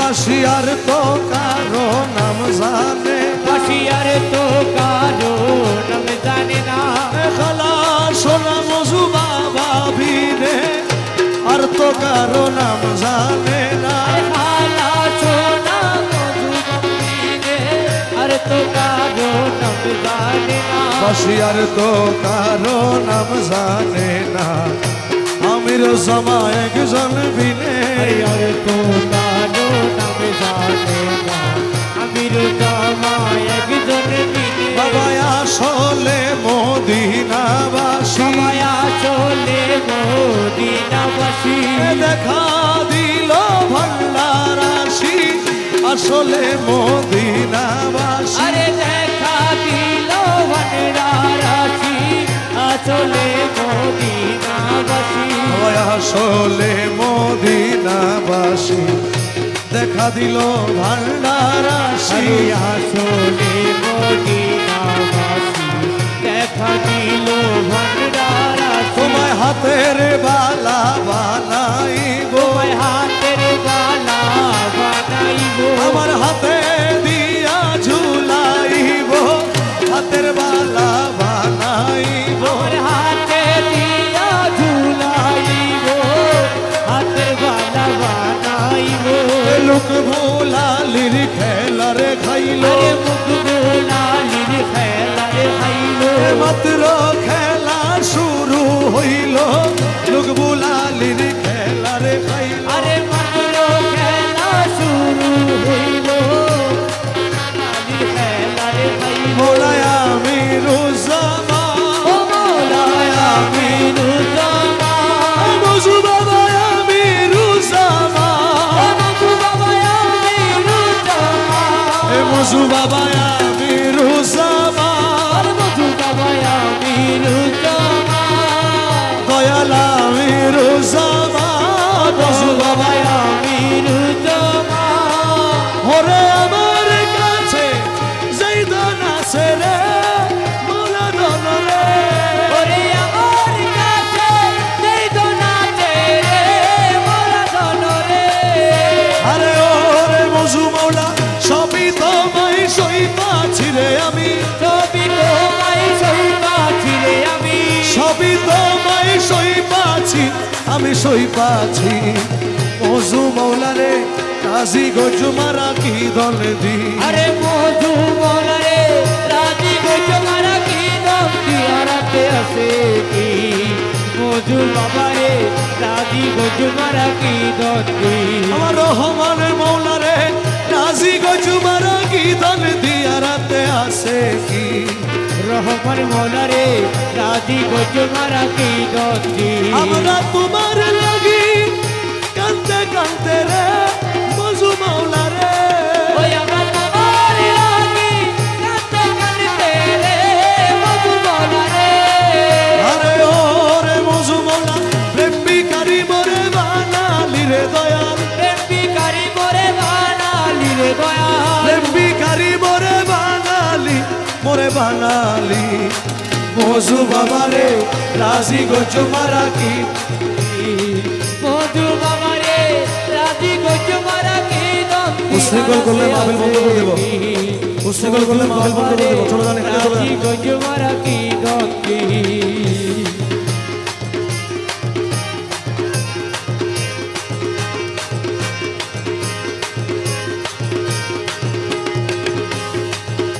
বাসি আর তো কারও নাম জানে বসিয়ার তো কারও নাম জানে না। খালা সোনা মজু বাবা ভিড়ে আর তো কারও নাম জানে না। খালা সোনা মধুবনে আর তো কারও নাম জানে না। বাসি আর তো কারও নাম জানে না। আমির জমা একজন বিনে। আর তো কারও নাম জানে না আমির জামাই একজন বাবা আসলে মদিনাবাসী। সময়া চলে মদিনাবাসী দেখা দিল ভণ্ডারাশি আসলে মদিনাবাসী। আরে দেখা দিল ভণ্ডারাশি আসলে মদিনাবাসী। আসলে মদিনাবাসী। দেখা দিল ভান্ডারাশি আরে আসলে মদিনাবাসী দেখা দিল ভণ্ডারাশি তোমায় হাতের বালা বানাইব খাইল। মুখ গোলালির খেলারে খাইল। মাত্র আমিরুজ্জামান এ মজু বাবা তোমায় সই পাচ্ছি রে আমি। সবই তোমায় সই পাচ্ছি আমি সই পাচ্ছি মজু মৌলা রে কাজী গজু মারা কি দল দি? আরে মধু বলারে রাজি গজু মারা কি দম দিয়ারাতে আছে কি? গজু মারা কি দন্দি আমার রহমানের মৌলা রে কাজী গজু মারা কি দল দিয়া রাতে আসে কি রহমান মোলারে রাজি গজু মারা কি দন্দি আমরা তোমার বানালি মধু বাবা রে রাজি গজু মারা কি মধু বাবারে রাজি গজু মারা কি উশৃঙ্খল করলে মাহফিল বন্ধ করে দেব। উশৃঙ্খল করলে মাহফিল বন্ধ করে দেব। চলো এখানে চলো। রাজি গজু মারা কি দন্দি